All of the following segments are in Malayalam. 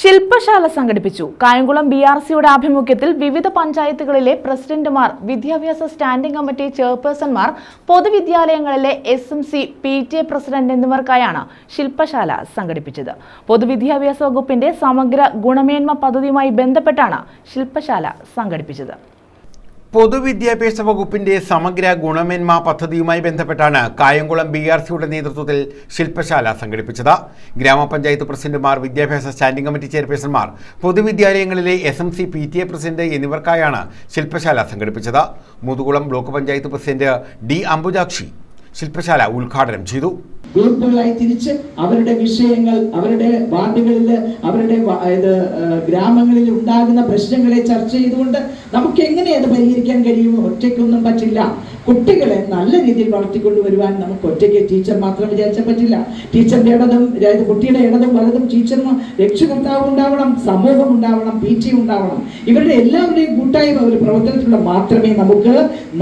ശില്പശാല സംഘടിപ്പിച്ചു. കായംകുളം ബി ആർ സിയുടെ ആഭിമുഖ്യത്തിൽ വിവിധ പഞ്ചായത്തുകളിലെ പ്രസിഡന്റുമാർ വിദ്യാഭ്യാസ സ്റ്റാൻഡിംഗ് കമ്മിറ്റി ചെയർപേഴ്സൺമാർ പൊതുവിദ്യാലയങ്ങളിലെ S M C P T A president എന്നിവർക്കായാണ് ശില്പശാല സംഘടിപ്പിച്ചത്. പൊതുവിദ്യാഭ്യാസ വകുപ്പിന്റെ സമഗ്ര ഗുണമേന്മ പദ്ധതിയുമായി ബന്ധപ്പെട്ടാണ് ശില്പശാല സംഘടിപ്പിച്ചത്. പൊതുവിദ്യാഭ്യാസ വകുപ്പിന്റെ സമഗ്ര ഗുണമേന്മ പദ്ധതിയുമായി ബന്ധപ്പെട്ടാണ് കായംകുളം ബി ആർ സിയുടെ നേതൃത്വത്തിൽ ശില്പശാല സംഘടിപ്പിച്ചത്. ഗ്രാമപഞ്ചായത്ത് പ്രസിഡന്റുമാർ വിദ്യാഭ്യാസ സ്റ്റാൻഡിംഗ് കമ്മിറ്റി ചെയർപേഴ്സൺമാർ പൊതുവിദ്യാലയങ്ങളിലെ S M C P T A president എന്നിവർക്കായാണ് ശില്പശാല സംഘടിപ്പിച്ചത്. Muthukulam block panchayat president D Ambujakshi ശില്പശാല ഉദ്ഘാടനം ചെയ്തു. ഗ്രൂപ്പുകളായി തിരിച്ച് അവരുടെ വിഷയങ്ങൾ അവരുടെ വാർഡുകളിൽ അവരുടെ ഇത് ഗ്രാമങ്ങളിൽ ഉണ്ടാകുന്ന പ്രശ്നങ്ങളെ ചർച്ച ചെയ്തുകൊണ്ട് നമുക്ക് എങ്ങനെ അത് പരിഹരിക്കാൻ കഴിയും? ഒറ്റയ്ക്കൊന്നും പറ്റില്ല. കുട്ടികളെ നല്ല രീതിയിൽ വളർത്തിക്കൊണ്ടുവരുവാൻ നമുക്ക് ഒറ്റയ്ക്ക് ടീച്ചർ മാത്രം വിചാരിച്ചാൽ പറ്റില്ല. ടീച്ചറിന്റെ ഇടതും അതായത് കുട്ടിയുടെ ഇടതും വലതും ടീച്ചറും രക്ഷകർത്താവ് ഉണ്ടാവണം സമൂഹം ഉണ്ടാവണം പി ടി ഉണ്ടാവണം. ഇവരുടെ എല്ലാവരുടെയും കൂട്ടായ്മ ഒരു പ്രവർത്തനത്തിലൂടെ മാത്രമേ നമുക്ക്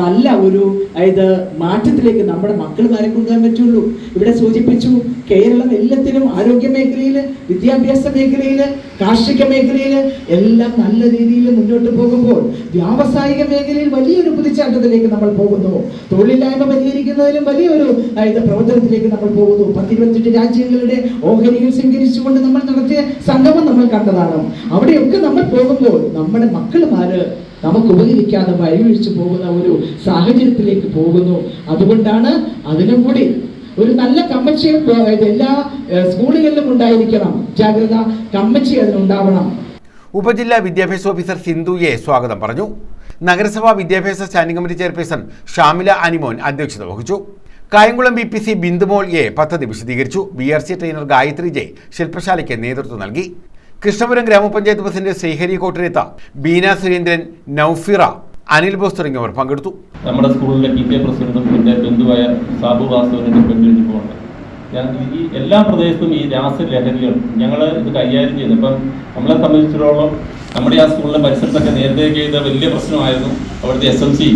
നല്ല ഒരു അതായത് മാറ്റത്തിലേക്ക് നമ്മുടെ മക്കൾ കാര്യം കൊണ്ടുവരാൻ പറ്റുള്ളൂ. ഇവിടെ സൂചിപ്പിച്ചു. കേരളം എല്ലാത്തിനും ആരോഗ്യ മേഖലയിൽ വിദ്യാഭ്യാസ മേഖലയിൽ കാർഷിക മേഖലയിൽ എല്ലാം നല്ല രീതിയിൽ മുന്നോട്ട് പോകുമ്പോൾ വ്യാവസായിക മേഖലയിൽ വലിയൊരു കുതിച്ചാട്ടത്തിലേക്ക് നമ്മൾ പോകുന്നു. തൊഴിലില്ലായ്മ പരിഹരിക്കുന്നതിലും വലിയൊരു അതായത് പ്രവർത്തനത്തിലേക്ക് നമ്മൾ പോകുന്നു. പത്തിരുപത്തെട്ട് രാജ്യങ്ങളുടെ ഓഹരികൾ സ്വീകരിച്ചുകൊണ്ട് നമ്മൾ നടത്തിയ സംഗമം നമ്മൾ കണ്ടതാണ്. അവിടെയൊക്കെ നമ്മൾ പോകുമ്പോൾ നമ്മുടെ മക്കളുമാര് നമുക്ക് ഉപകരിക്കാതെ വഴിവഴിച്ചു പോകുന്ന ഒരു സാഹചര്യത്തിലേക്ക് പോകുന്നു. അതുകൊണ്ടാണ് അതിനും കൂടി ഒരു നല്ല കമ്മച്ചി എല്ലാ സ്കൂളുകളിലും ഉണ്ടായിരിക്കണം. ജാഗ്രത കമ്മച്ചി അതിനുണ്ടാവണം. ഉപജില്ലാ വിദ്യാഭ്യാസ ഓഫീസർ സിന്ധുയെ സ്വാഗതം പറഞ്ഞു. നഗരസഭാ വിദ്യാഭ്യാസ standing committee chairperson Shamila Animon അധ്യക്ഷത വഹിച്ചു. Kayamkulam B P C Bindumol A പദ്ധതി വിശദീകരിച്ചു. B R C trainer Gayathri J ശില്പശാലയ്ക്ക് നേതൃത്വം നൽകി. കൃഷ്ണപുരം ഗ്രാമപഞ്ചായത്ത് പ്രസിഡന്റ് ശ്രീഹരി കോട്ടരേത്ത ബീന സുരേന്ദ്രൻ നൌഫിറ അനിൽ ബോസ് തുടങ്ങിയവർ പങ്കെടുത്തു. നമ്മുടെ സ്കൂളിലെ പി എ പ്രസിഡന്റും എന്റെ ബന്ധുവായ സാബു വാസുവിന്റെ പെൺകുഞ്ഞിപ്പോൾ ഞാൻ ഈ എല്ലാ പ്രദേശത്തും ഈ രാസലഹരികൾ ഞങ്ങൾ ഇത് കൈകാര്യം ചെയ്തു ഇപ്പം നമ്മളെ സംബന്ധിച്ചിടത്തോളം നമ്മുടെ ആ സ്കൂളിലെ പരിസരത്തൊക്കെ നേരത്തെ ചെയ്ത വലിയ പ്രശ്നമായിരുന്നു. അവിടുത്തെ എസ് എം സി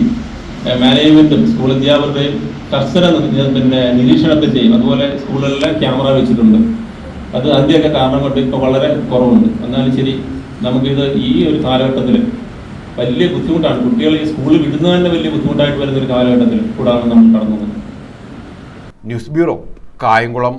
മാനേജ്മെന്റും സ്കൂൾ അധ്യാപകരുടെയും കർശന പിന്നെ നിരീക്ഷണത്തെ ചെയ്യും. അതുപോലെ സ്കൂളുകളിലെ ക്യാമറ വെച്ചിട്ടുണ്ട്. അത് അതിന്റെയൊക്കെ കാരണം കൊണ്ട് ഇപ്പോൾ വളരെ കുറവുണ്ട്. എന്നാലും ശരി നമുക്കിത് ഈ ഒരു കാലഘട്ടത്തിൽ വലിയ ബുദ്ധിമുട്ടാണ്. കുട്ടികളെ സ്കൂളിൽ വിടുന്നത് തന്നെ വലിയ ബുദ്ധിമുട്ടായിട്ട് വരുന്ന ഒരു കാലഘട്ടത്തിൽ കൂടാണ് നമ്മൾ കടന്നു ന്യൂസ് ബ്യൂറോ കായംകുളം.